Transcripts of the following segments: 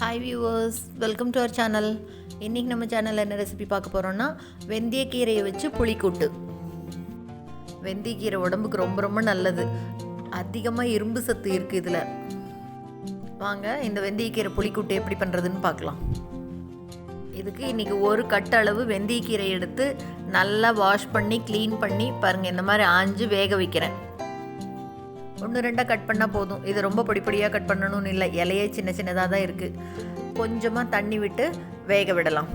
Hi viewers welcome to our channel இன்றைக்கி நம்ம சேனலில் என்ன ரெசிபி பார்க்க போகிறோன்னா வெந்தயக்கீரையை வச்சு புளிக்கூட்டு. வெந்தயக்கீரை உடம்புக்கு ரொம்ப ரொம்ப நல்லது. அதிகமாக இரும்பு சத்து இருக்குது இதில். வாங்க இந்த வெந்தயக்கீரை புளிக்கூட்டு எப்படி பண்ணுறதுன்னு பார்க்கலாம். இதுக்கு இன்றைக்கி ஒரு கட்ட அளவு வெந்தயக்கீரை எடுத்து நல்லா வாஷ் பண்ணி க்ளீன் பண்ணி பாருங்கள் இந்த மாதிரி ஆஞ்சு வேக வைக்கிறேன். ஒன்று ரெண்டாக கட் பண்ணால் போதும். இது ரொம்ப பொடி பொடியாக கட் பண்ணணும்னு இல்லை. இலையே சின்ன சின்னதாக தான் இருக்குது கொஞ்சமாக தண்ணி விட்டு வேக விடலாம்.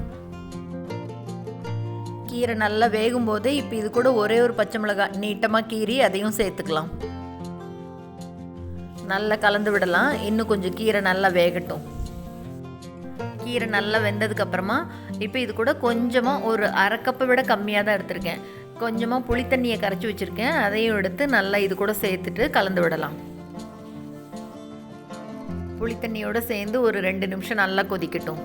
கீரை நல்லா வேகும் போது இப்போ இது கூட ஒரே ஒரு பச்சை மிளகாய் நீட்டமாக கீறி அதையும் சேர்த்துக்கலாம். நல்லா கலந்து விடலாம். இன்னும் கொஞ்சம் கீரை நல்லா வேகட்டும். கீரை நல்லா வெந்ததுக்கு அப்புறமா இப்போ இது கூட கொஞ்சமாக ஒரு அரை கப்பை விட கம்மியாக தான் எடுத்திருக்கேன். கொஞ்சமாக புளி தண்ணியை கரைச்சி வச்சுருக்கேன். அதையும் எடுத்து நல்லா இது கூட சேர்த்துட்டு கலந்து விடலாம். புளி தண்ணியோடு சேர்ந்து ஒரு ரெண்டு நிமிஷம் நல்லா கொதிக்கட்டும்.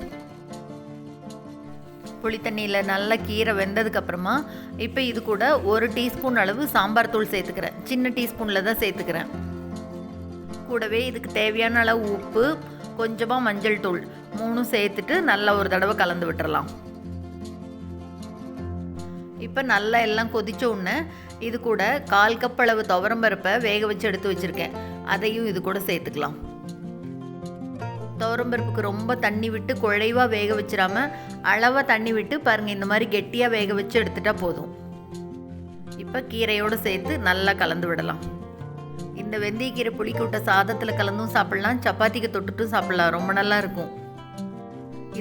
புளி தண்ணியில் நல்லா கீரை வெந்ததுக்கப்புறமா இப்போ இது கூட ஒரு டீஸ்பூன் அளவு சாம்பார் தூள் சேர்த்துக்கிறேன். சின்ன டீஸ்பூனில் தான் சேர்த்துக்கிறேன். கூடவே இதுக்கு தேவையான அளவு உப்பு கொஞ்சமாக மஞ்சள் தூள் மூணும் சேர்த்துட்டு நல்லா ஒரு தடவை கலந்து விட்டுறலாம். இப்போ நல்லா எல்லாம் கொதித்த உடனே இது கூட கால் கப் அளவு துவரம்பருப்பை வேக வச்சு எடுத்து வச்சுருக்கேன். அதையும் இது கூட சேர்த்துக்கலாம். துவரம்பருப்புக்கு ரொம்ப தண்ணி விட்டு குழைவாக வேக வச்சிடாம அளவாக தண்ணி விட்டு பாருங்கள் இந்த மாதிரி கெட்டியாக வேக வச்சு எடுத்துட்டா போதும். இப்போ கீரையோடு சேர்த்து நல்லா கலந்து விடலாம். இந்த வெந்தயக்கீரை புளிக்கூட்ட சாதத்தில் கலந்தும் சாப்பிட்லாம் சப்பாத்திக்கு தொட்டுட்டும் சாப்பிட்லாம் ரொம்ப நல்லா இருக்கும்.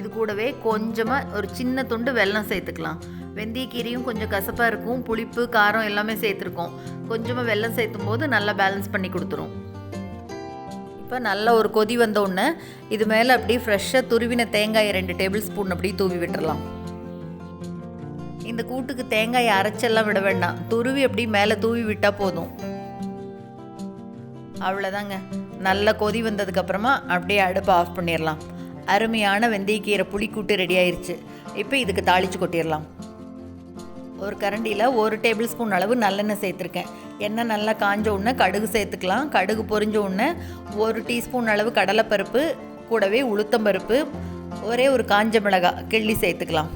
இது கூடவே கொஞ்சமாக ஒரு சின்ன துண்டு வெல்லம் சேர்த்துக்கலாம். வெந்தயக்கீரையும் கொஞ்சம் கசப்பாக இருக்கும் புளிப்பு காரம் எல்லாமே சேர்த்துருக்கோம். கொஞ்சமாக வெள்ளம் சேர்த்தும் போது நல்லா பேலன்ஸ் பண்ணி கொடுத்துரும். இப்போ நல்ல ஒரு கொதி வந்த உடனே இது மேலே அப்படியே ஃப்ரெஷ்ஷாக துருவின தேங்காயை ரெண்டு டேபிள் ஸ்பூன் அப்படியே தூவி விட்டுறலாம். இந்த கூட்டுக்கு தேங்காயை அரைச்செல்லாம் விட வேண்டாம். துருவி அப்படி மேலே தூவி விட்டால் போதும். அவ்வளோதாங்க நல்ல கொதி வந்ததுக்கப்புறமா அப்படியே அடுப்பை ஆஃப் பண்ணிடலாம். அருமையான வெந்தயக்கீரை புளிக்கூட்டு ரெடி ஆயிடுச்சு இப்போ இதுக்கு தாளித்து கொட்டிடலாம். ஒரு கரண்டியில் ஒரு டேபிள் ஸ்பூன் அளவு நல்லெண்ணெய் சேர்த்துருக்கேன். எண்ணெய் நல்லா காஞ்ச உடனே கடுகு சேர்த்துக்கலாம். கடுகு பொரிஞ்ச உடனே ஒரு டீஸ்பூன் அளவு கடலைப்பருப்பு கூடவே உளுத்தம்பருப்பு ஒரே ஒரு காஞ்ச மிளகாய் கிள்ளி சேர்த்துக்கலாம்.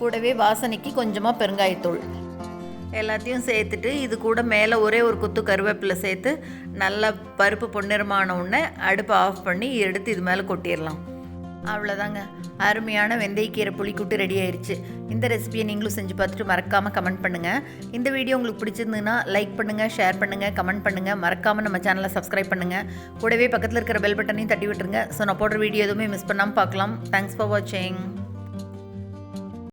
கூடவே வாசனைக்கு கொஞ்சமாக பெருங்காயத்தூள். எல்லாத்தையும் சேர்த்துட்டு இது கூட மேலே ஒரே ஒரு குத்து கருவேப்பிலை சேர்த்து நல்லா பருப்பு பொன்னிறமான உடனே அடுப்பை ஆஃப் பண்ணி எடுத்து இது மேலே கொட்டிடலாம். அவ்வளோதாங்க அருமையான வெந்தயக்கீரை புளிக்கூட்டு ரெடி ஆயிடுச்சு இந்த ரெசிபியை நீங்களும் செஞ்சு பார்த்துட்டு மறக்காமல் கமெண்ட் பண்ணுங்கள் இந்த வீடியோ உங்களுக்கு பிடிச்சிருந்ததுன்னா லைக் பண்ணுங்கள் ஷேர் பண்ணுங்கள் கமெண்ட் பண்ணுங்கள் மறக்காமல் நம்ம சேனலை சப்ஸ்கிரைப் பண்ணுங்கள் கூடவே பக்கத்தில் இருக்கிற பெல் பட்டனையும் தட்டி விட்டுருங்க. ஸோ நான் போடுற வீடியோ எதுவுமே மிஸ் பண்ணாமல் பார்க்கலாம். தேங்க்ஸ் ஃபார் வாட்சிங்